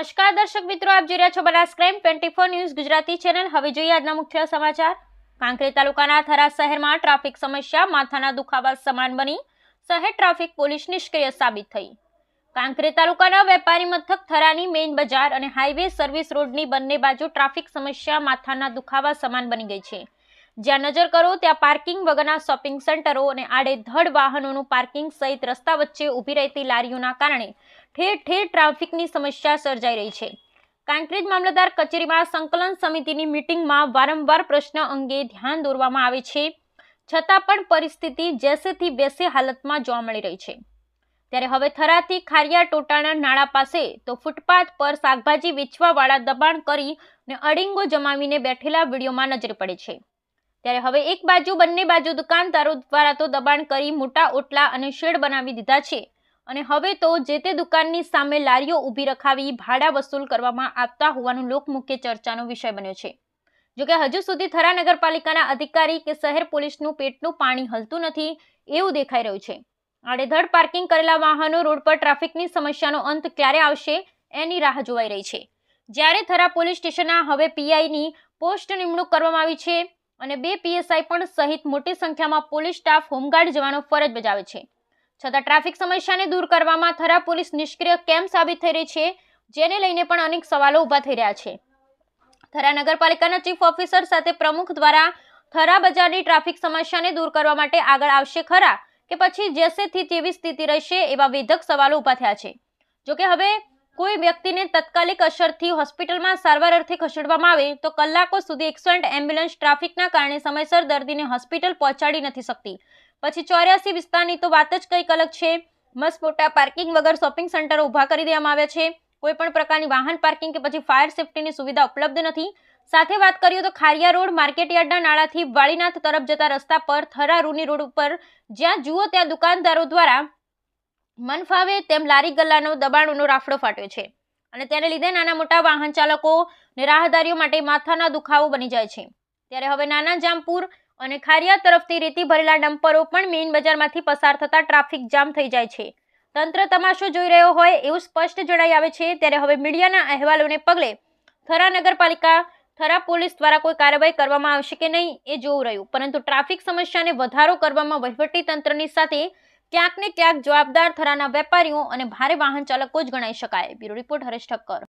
નમસ્કાર દર્શક મિત્રો, આપ જોઈ રહ્યા છો Banas crime twenty four news Gujarati channel. હવે જોઈએ આજના મુખ્ય સમાચાર. કાંકરેજ તાલુકાના થરા શહેરમાં ટ્રાફિક સમસ્યા, માથાના દુખાવા સમાન બની. શહેર ટ્રાફિક પોલીસ નિષ્ક્રિય સાબિત થઈ. કાંકરેજ તાલુકાના વેપારી મથક થરાની મેઇન બજાર અને હાઈવે સર્વિસ રોડની બંને બાજુ ટ્રાફિક સમસ્યા, માથાના દુખાવા સમાન બની ગઈ છે. જ્યાં નજર કરો, ત્યાં પાર્કિંગ વગરના શોપિંગ સેન્ટરો અને આડેધડ વાહનોનું પાર્કિંગ સહિત રસ્તા વચ્ચે ઊભી રહેતી લારીઓના કારણે ઠેર ઠેર ટ્રાફિકની સમસ્યા સર્જાઈ રહી છે. કાંકરેજ મામલતદાર કચેરીમાં સંકલન સમિતિની મિટિંગમાં વારંવાર પ્રશ્ન અંગે ધ્યાન દોરવામાં આવે છે. છતાં પણ પરિસ્થિતિ જેસેથી બેસે હાલતમાં જોવા મળી રહી છે. ત્યારે હવે થરાથી ખારિયા ટોટાણા નાળા પાસે તો ફૂટપાથ પર શાકભાજી વેચવાવાળા દબાણ કરી અને અડીંગો જમાવીને બેઠેલા વિડીયોમાં નજરે પડે છે. ત્યારે હવે એક બાજુ બંને બાજુ દુકાનદારો દ્વારા તો દબાણ કરી મોટા ઓટલા અને શેડ બનાવી દીધા છે. અને હવે તો જે તે દુકાનની સામે લારીઓ ઊભી રખાવી ભાડા વસૂલ કરવામાં આવતા હોવાનું લોકમુખ્ય ચર્ચાનો વિષય બન્યો છે. જોકે હજુ સુધી થરા નગરપાલિકાના અધિકારી કે શહેર પોલીસનું પેટનું પાણી હલતું નથી એવું દેખાઈ રહ્યું છે. આડેધડ પાર્કિંગ કરેલા વાહનો રોડ પર ટ્રાફિકની સમસ્યાનો અંત ક્યારે આવશે એની રાહ જોવાઈ રહી છે. જ્યારે થરા પોલીસ સ્ટેશનના હવે પીઆઈની પોસ્ટ નિમણૂક કરવામાં આવી છે અને બે પીએસઆઈ પણ સહિત મોટી સંખ્યામાં પોલીસ સ્ટાફ, હોમગાર્ડ જવાનો ફરજ બજાવે છે. છતાં ટ્રાફિક સમસ્યાને દૂર કરવામાં થરા પોલીસ નિષ્ક્રિય કેમ સાબિત થઈ રહી છે, જેને લઈને પણ અનેક સવાલો ઊભા થઈ રહ્યા છે. થરા નગરપાલિકાના ચીફ ઓફિસર સાથે પ્રમુખ દ્વારા થરા બજારની ટ્રાફિક સમસ્યાને દૂર કરવા માટે આગળ આવશે ખરા કે પછી જેસેથી તેવી સ્થિતિ રહેશે એવા વેધક સવાલો ઊભા થયા છે. જોકે હવે કોઈ વ્યક્તિને તત્કાલિક અસરથી હોસ્પિટલમાં સારવાર અર્થે ખસેડવામાં આવે તો કલાકો સુધી એકસો એમ્બ્યુલન્સ ટ્રાફિકના કારણે સમયસર દર્દીને હોસ્પિટલ પહોંચાડી નથી શકતી. પછી ચોર્યાસી વિસ્તારની તો વાત જ કંઈક અલગ છે. મસ્ત મોટા પાર્કિંગ વગર શોપિંગ સેન્ટરો ઊભા કરી દેવામાં આવ્યા છે. કોઈ પણ પ્રકારની વાહન પાર્કિંગ કે પછી ફાયર સેફટીની સુવિધા ઉપલબ્ધ નથી. સાથે વાત કરીએ તો ખારિયા રોડ માર્કેટયાર્ડના નાળાથી વાળીનાથ તરફ જતા રસ્તા પર થરા રૂની રોડ ઉપર જ્યાં જુઓ ત્યાં દુકાનદારો દ્વારા મન ફાવે તેમ લારી ગલ્લાનો દબાણોનો રાફડો ફાટ્યો છે. અને તેને લીધે નાના મોટા વાહન ચાલકો ને રાહદારીઓ માટે માથાના દુખાવો બની જાય છે. ત્યારે હવે નાના જામપુર અને ખારિયા તરફથી રેતી ભરેલા ડમ્પરો પણ મેઇન બજારમાંથી પસાર થતા ટ્રાફિક જામ થઈ જાય છે. તંત્ર તમાશો જોઈ રહ્યો હોય એવું સ્પષ્ટ જણાઈ આવે છે. ત્યારે હવે મીડિયાના અહેવાલોને પગલે થરા નગરપાલિકા, થરા પોલીસ દ્વારા કોઈ કાર્યવાહી કરવામાં આવશે કે નહીં એ જોવું રહ્યું. પરંતુ ટ્રાફિક સમસ્યાને વધારો કરવામાં વહીવટી તંત્રની સાથે ક્યાંક ને ક્યાંક જવાબદાર થરાના વેપારીઓ અને ભારે વાહન ચાલકો જ ગણાઈ શકાય. Bureau report Haresh Thakkar.